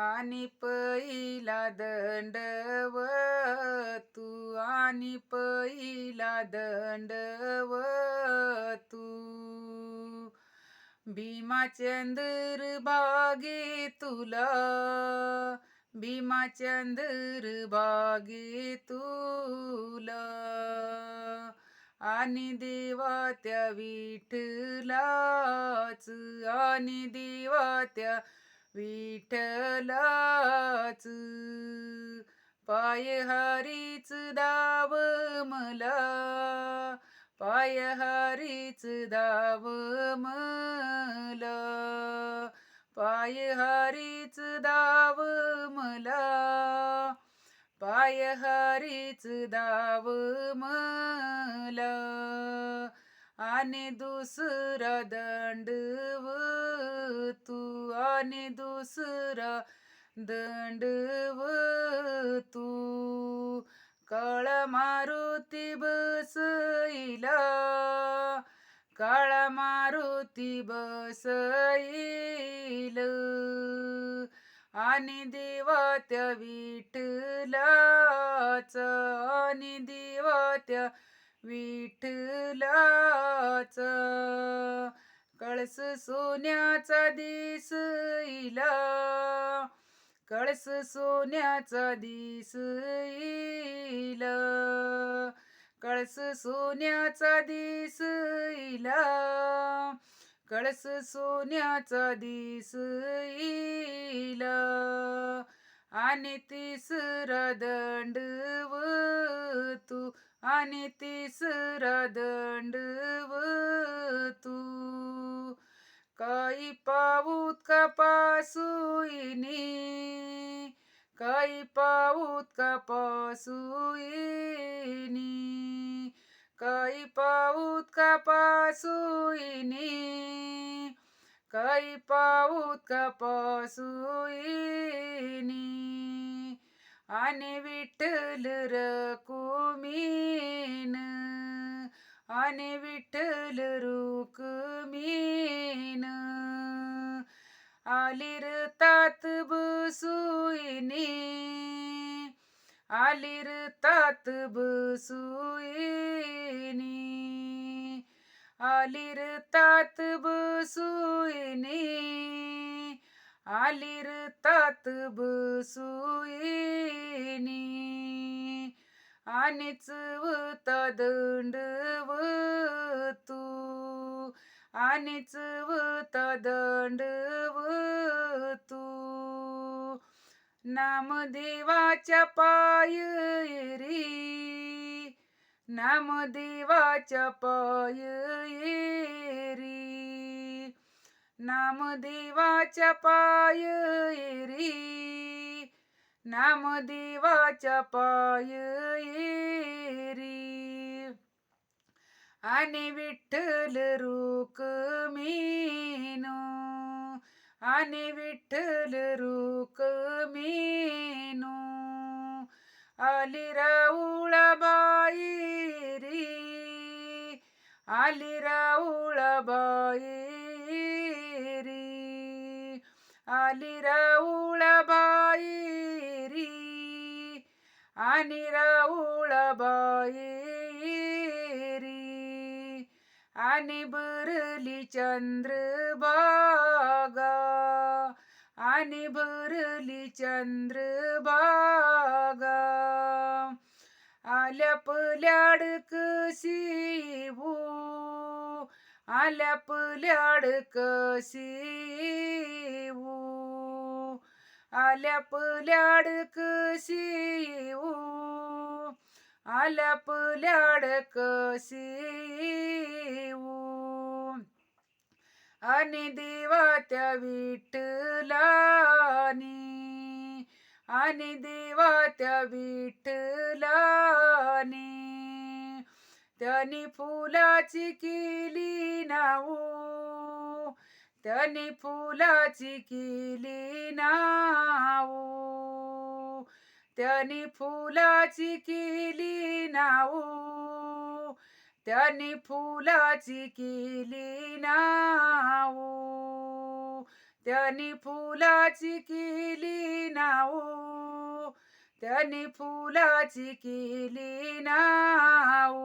आणि पहिला दंडव तू आणि पहिला दंडव तू. भीमाचंद्र बागे तुला भीमाचंद्र बागे तुला. आणि देवा त्या विठलाच आणि देवा त्या विठलाच पाय हारीच दाव मला. पाय हारीच दाव मला. पाय हारीच दाव मला. पाय हारीच दाव मला. आणि दुसरा दंडव आणि दुसरा दंडव तू। काळ मारुती बसईला काळ मारुती बसईल आणि देवा त्या विठलाच आणि देवा विठलाच कळस सोन्याचा दिस इला. कळस सोन्याचा दिस इला. कळस सोन्याचा दिस इला. कळस सोन्याचा दिस इला. आणि तिसरा दंडव तू. आणि तिसरा दंडव तू. पाऊत का पासुईनी काही पाऊत का पासुईनी काही पाऊत का पासुईनी काही पाऊत का पासुईनी आणि विठ्ठल रकुमीन आणि विठ्ठल रुक्मीन. आलीर तात बसुईनी आलीर तात बसुईनी आलीर तात बसुईनी आलीर तात बसुईनी आणि दंड दंडव तू आणि दंड नामदेवाच्या पायरी नामदेवाच्या पायरी नामदेवाच्या पायरी नामदेवाच्या पायरी. आणि विठ्ठल रुक्मीनो आणि विठ्ठल मेनू आली राऊळा बाई आली राऊळा बाई आली राऊळा बाई आणि राऊळा बाई आणि बरली चंद्रबागा आणि भरली चंद्रबागा आल्या पल्याड कशीवू आल्या पल्याड कशीवू आल्या पल्याड कशीवू आल्या पल्याड कशीवू आणि देवा त्या विठ्ठलानी आणि देवा त्या विठ्ठलानी त्यानी फुलाची केली नाऊ त्यानी फुलाची केली नाऊ त्यानी फुलाची केली नाऊ त्यानी फुलाची केली नाऊ त्यानी फुलाची केली नाऊ त्यांनी फुलाची केली नाऊ